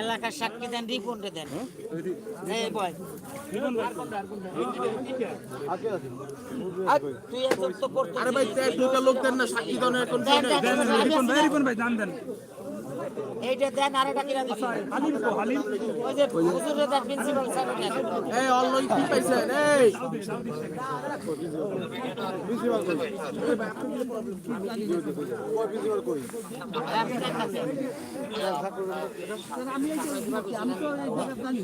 এলাকার সাক্ষী দেন রিপোর্টে দেন। আর ভাই তে লোক দেন না সাক্ষী দাও না এখন কেউ নেই। এইটা দেন আর এটা কিনা দিছি। ওই যে হুজুরে দেন প্রিন্সিপাল স্যার এই অল্লই কি পাইছেন? এই।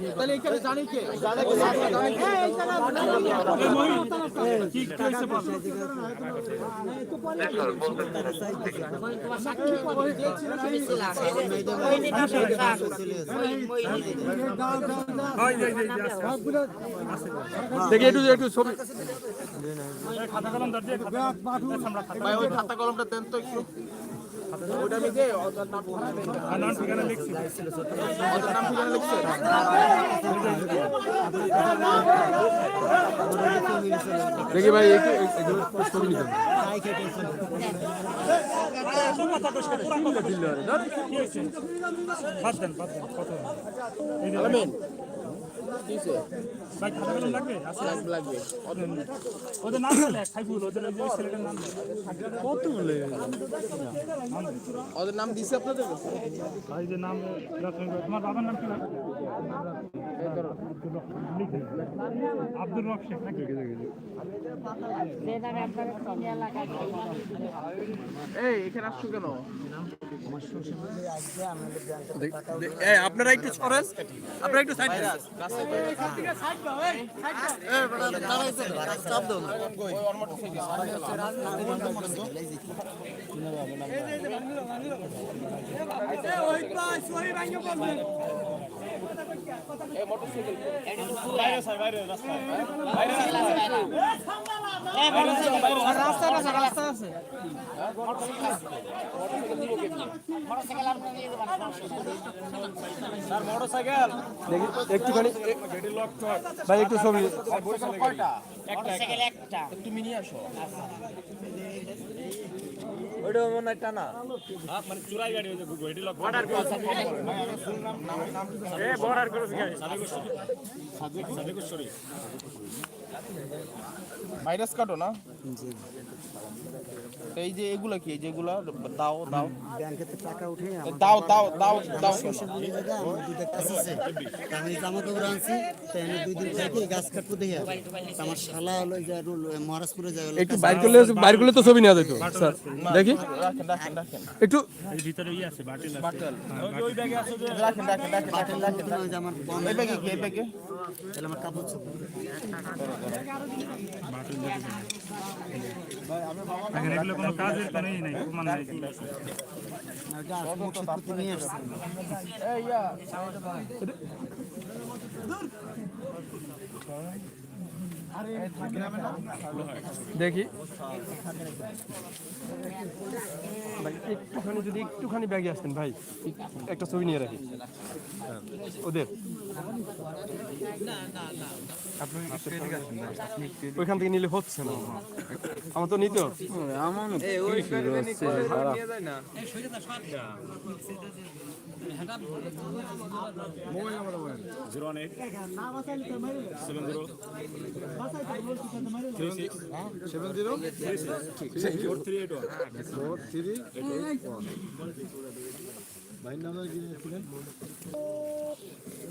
তাহলে এখানে জানি কে? জানে জানে দেখি একটু একটু ছবি খাতা কলমটা দেন তো একটু ওটা আমি দে ওটার নাম ঠিকানা লিখছি ওটার নাম ঠিকানা লিখছে দেখি ভাই একটু ছবি নিতে আলামিন কিসে লাগবে লাগবে ওদের নাম সাইফুল ওদের ওই যে ছেলেটার নাম ওদের নাম দিছে আপনাদের ভাই যে নাম তোমার বাবার নাম কি নাম আব্দুর রব শেখ নাকি? দেন আমি আপনার কোন এলাকায় এই এখানে আসছো কেন? এই আপনারা একটু সরেন। আপনারা একটু সাইড একটুখানি। ভাই একটু ছবি তুমি নিয়ে আসো ওইটা মনে হয় টানা মানে চুরাই গাড়ি ওই যে গুগল লক বর্ডার ক্রস এ বর্ডার ক্রস গাড়ি সাদেকুশ্বরী ভাইরাস কাটো না? এই যে এগুলা কি? যেগুলা দাও দাও। ব্যাংকেতে টাকা উঠে দাও দাও দাও দাও। আমি জামা কাপড় আনছি তাই দুই দিন থেকে গাছ কাটবো দেখে। আমার শালা হলো যে মহারাজপুরে যায় একটু বাইর করলে বাইর করলে তো ছবি নেওয়া যেত স্যার। দেখি। একটু এই ভিতরে ই আছে বাটিল বাটেল ওই- ব্যাগে আছে যে রাখেন রাখেন রাখেন রাখেন রাখেন। আমার বন্ধ এই ব্যাগে কি? এই ব্যাগে? তাহলে আমার কাপড় চোপড় এখানে এগুলো কোনো কাজের কোনো নাই প্রমাণ নাই। নিয়ে আসছি এই ইয়া দেখি। ভাই, একটুখানি যদি একটুখানি ব্যাগে আসতেন ভাই, একটা ছবি নিয়ে রাখি। ওদের। ওইখান থেকে নিলে হচ্ছে না। আমার তো নিত eight seven zero three six seven zero four three eight one four three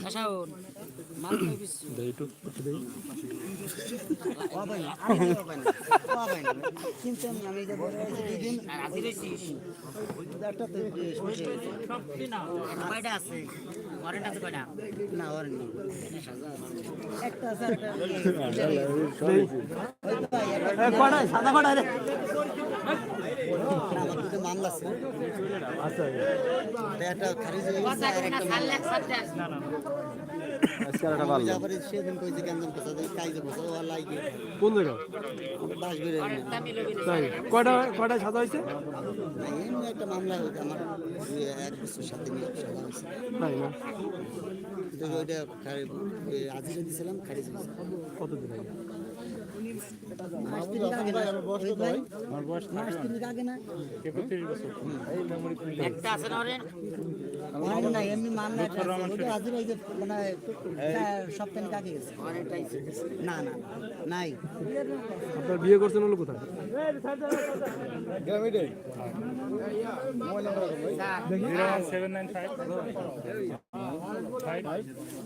শাসাউন মাল কই বিছু কিন্তু আমি আমি যে বড় হয়েছি দুই দিন আর আজি রইছিস একটা তো শেষ হয়ে গেছে। কয়টা আছে ওয়ারেন্ট আছে কয়টা না ওর একটা আছে একটা সাদা কটা রে? মামলা আছে। একটা খারিজ হয়ে গেছে কথা আর না একটা সাল এক সাথে আছে যাবার সেদিন কইছে কেমন কথা কাইজে কথা ও লাইকে কোন জায়গা? বাস বেরে তাই কয়টা কয়টা সাজা হয়েছে? এমনি একটা মামলা হয়েছে আমার এক বছর সাথে নিয়ে সাজা হয়েছে। তাই না? ওইটা আজিরে দিছিলাম খারিজ কতদিন আগে? তিনেক আগে না? মাস তিনেক আগে না? একটা আছে না ওরে? অনেক নাই এমনি মামলা একটা আছে। ওটা আজিরে এই যে মানে সপ্তাহ আগে গেছে? না না নাই। আপনার বিয়ে করছেন হলো কোথায়?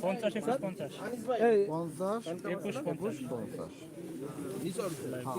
পঞ্চাশ একুশ পঞ্চাশ। একুশ